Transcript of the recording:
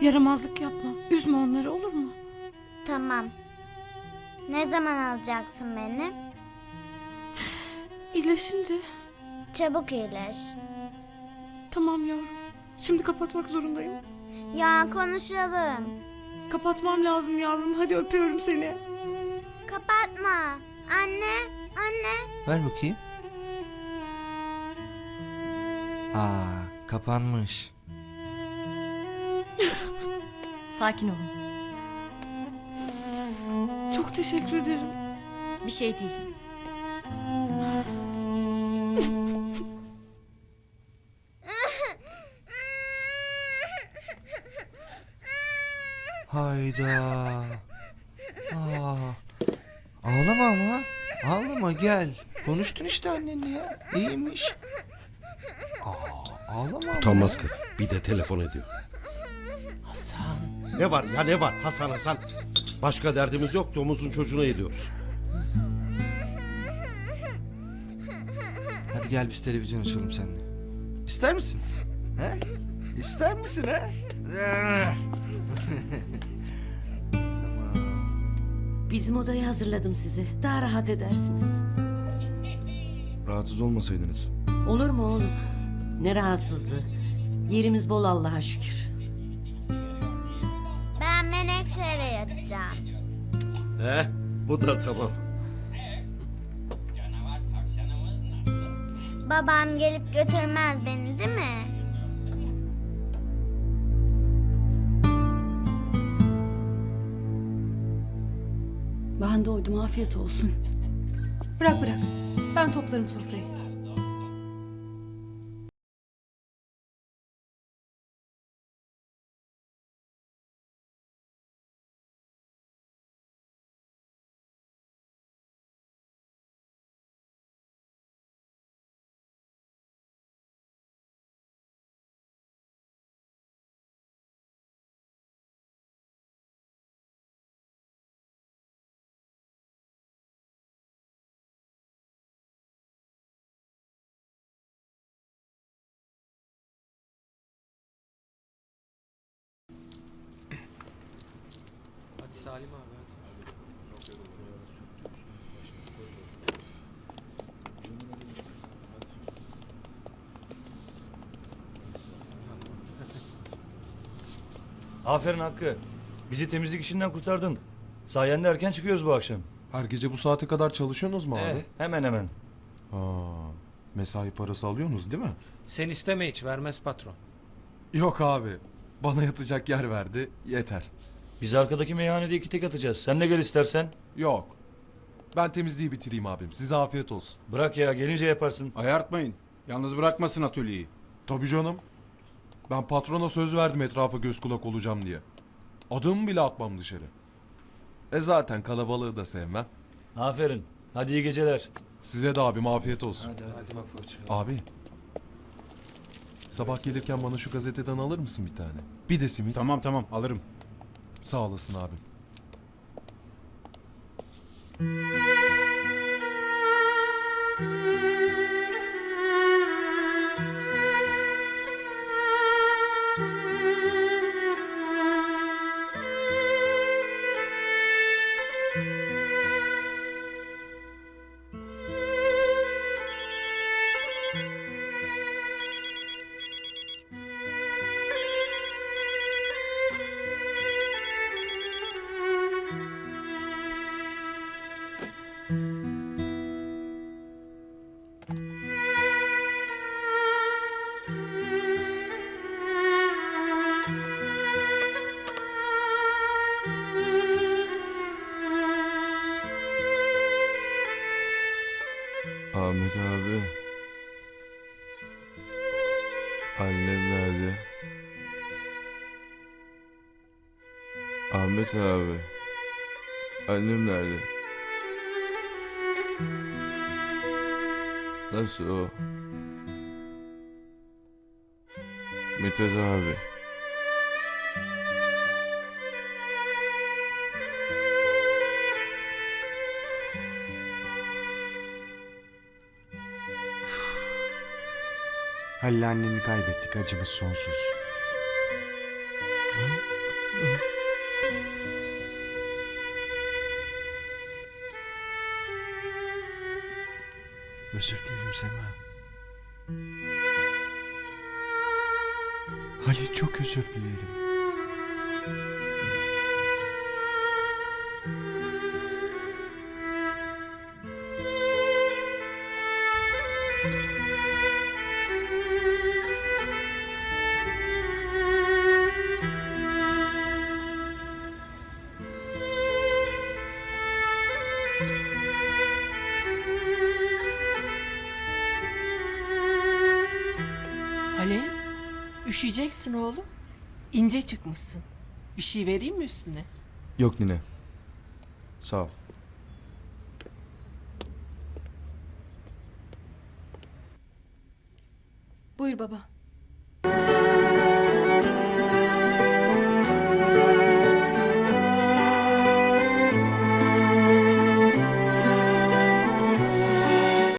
Yaramazlık yapma. Üzme onları olur mu? Tamam. Ne zaman alacaksın beni? İyileşince. Çabuk iyileş. Tamam yavrum. Şimdi kapatmak zorundayım. Ya konuşalım. Kapatmam lazım yavrum. Hadi öpüyorum seni. Kapatma. Anne, anne. Ver bakayım. Aa, kapanmış. Sakin olun. Çok teşekkür ederim. Bir şey değil. Hayda. Aa, ağlama ama. Ağlama gel. Konuştun işte annenle ya. İyiymiş. Aa, ağlama ama. Utanmaz kız. Bir de telefon ediyor. Ne var ya ne var Hasan Hasan. Başka derdimiz yok domuzun çocuğuna ediyoruz. Hadi gel biz televizyon açalım seninle. İster misin? He? İster misin he? Bizim odayı hazırladım size. Daha rahat edersiniz. Rahatsız olmasaydınız. Olur mu oğlum? Ne rahatsızlığı. Yerimiz bol Allah'a şükür. Menekşe'yle yatacağım. He bu da tamam. Babam gelip götürmez beni değil mi? Ben doydum afiyet olsun. Bırak bırak. Ben toplarım sofrayı. Salim abi hadi. Aferin Hakkı. Bizi temizlik işinden kurtardın. Sayende erken çıkıyoruz bu akşam. Her gece bu saate kadar çalışıyorsunuz mu abi? Eh, hemen hemen. Aa, mesai parası alıyorsunuz değil mi? Sen isteme hiç vermez patron. Yok abi. Bana yatacak yer verdi. Yeter. Biz arkadaki meyhanede iki tek atacağız. Sen de gel istersen. Yok. Ben temizliği bitireyim abim. Size afiyet olsun. Bırak ya gelince yaparsın. Ayartmayın. Yalnız bırakmasın atölyeyi. Tabii canım. Ben patrona söz verdim etrafa göz kulak olacağım diye. Adımı bile atmam dışarı. E zaten kalabalığı da sevmem. Aferin. Hadi iyi geceler. Size de abim afiyet olsun. Hadi hadi. Abi. Sabah gelirken bana şu gazeteden alır mısın bir tane? Bir de simit. Tamam tamam alırım. Sağ olasın abim. Ahmet abi. Annem nerede? Ahmet abi. Annem nerede? Nasıl o? Mithat abi. Halil anneni kaybettik. Acımız sonsuz. Özür dilerim Sema. Halil çok özür dilerim. Üşüyeceksin oğlum. İnce çıkmışsın. Bir şey vereyim mi üstüne? Yok nine. Sağ ol. Buyur baba.